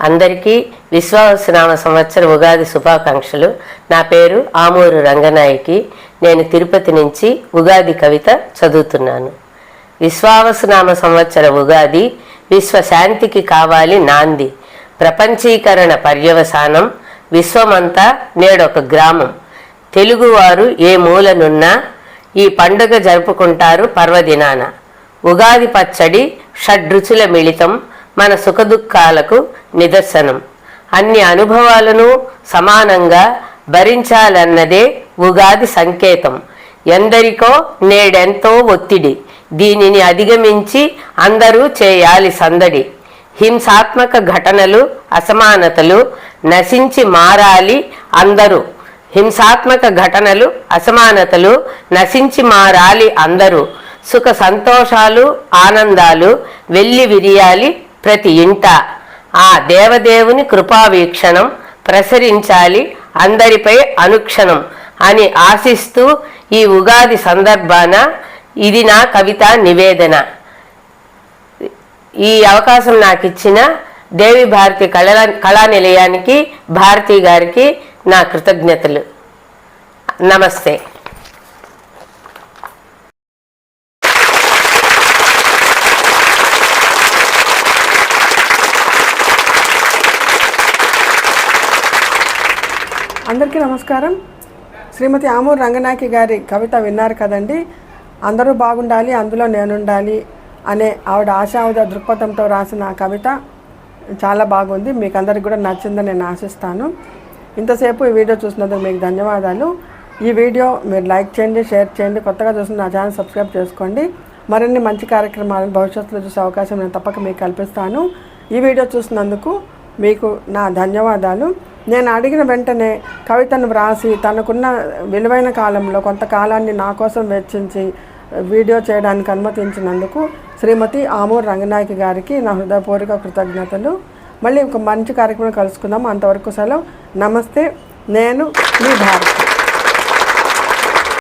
అందరికీ విశ్వావసనామ సంవత్సర ఉగాది శుభాకాంక్షలు. నా పేరు ఆమూరు రంగనాయకి. నేను తిరుపతి నుంచి ఉగాది కవిత చదువుతున్నాను. విశ్వావసనామ సంవత్సర ఉగాది విశ్వశాంతికి కావాలి నాంది. ప్రపంచీకరణ పర్యవసానం విశ్వమంతా నేడొక గ్రామం. తెలుగువారు ఏ మూలనున్నా ఈ పండుగ జరుపుకుంటారు పర్వదినాన. ఉగాది పచ్చడి షడ్రుచుల మిళితం మన సుఖదుఖాలకు నిదర్శనం. అన్ని అనుభవాలను సమానంగా భరించాలన్నదే ఉగాది సంకేతం. ఎందరికో నేడెంతో ఒత్తిడి. దీనిని అధిగమించి అందరూ చేయాలి సందడి. హింసాత్మక ఘటనలు అసమానతలు నశించి మారాలి అందరూ. హింసాత్మక ఘటనలు అసమానతలు నశించి మారాలి అందరూ. సుఖ సంతోషాలు ఆనందాలు వెళ్ళి విరియాలి ప్రతి ఇంట. ఆ దేవదేవుని కృపావీక్షణం ప్రసరించాలి అందరిపై అనుక్షణం అని ఆశిస్తూ ఈ ఉగాది సందర్భాన ఇది నా కవిత నివేదన. ఈ అవకాశం నాకు ఇచ్చిన దేవి భారతి కళా కళా నిలయానికి భారతి గారికి నా కృతజ్ఞతలు. నమస్తే. అందరికీ నమస్కారం. శ్రీమతి ఆమూర్ రంగనాయకి గారి కవిత విన్నారు కదండి. అందరూ బాగుండాలి అందులో నేనుండాలి అనే ఆవిడ ఆశావద దృక్పథంతో రాసిన కవిత చాలా బాగుంది. మీకు అందరికి కూడా నచ్చిందని నేను ఆశిస్తాను. ఇంతసేపు ఈ వీడియో చూసినందుకు మీకు ధన్యవాదాలు. ఈ వీడియో మీరు లైక్ చేయండి షేర్ చేయండి. కొత్తగా చూసిన నా ఛానల్ సబ్స్క్రైబ్ చేసుకోండి. మరిన్ని మంచి కార్యక్రమాలను భవిష్యత్తులో చూసే అవకాశం నేను తప్పక మీకు కల్పిస్తాను. ఈ వీడియో చూసినందుకు మీకు నా ధన్యవాదాలు. నేను అడిగిన వెంటనే కవితను వ్రాసి తనకున్న విలువైన కాలంలో కొంతకాలాన్ని నా కోసం వెచ్చించి వీడియో చేయడానికి అనుమతించినందుకు శ్రీమతి ఆమూర్ రంగనాయకి గారికి నా హృదయపూర్వక కృతజ్ఞతలు. మళ్ళీ ఒక మంచి కార్యక్రమం కలుసుకుందాం. అంతవరకు సెలవు. నమస్తే. నేను మీ భారతి.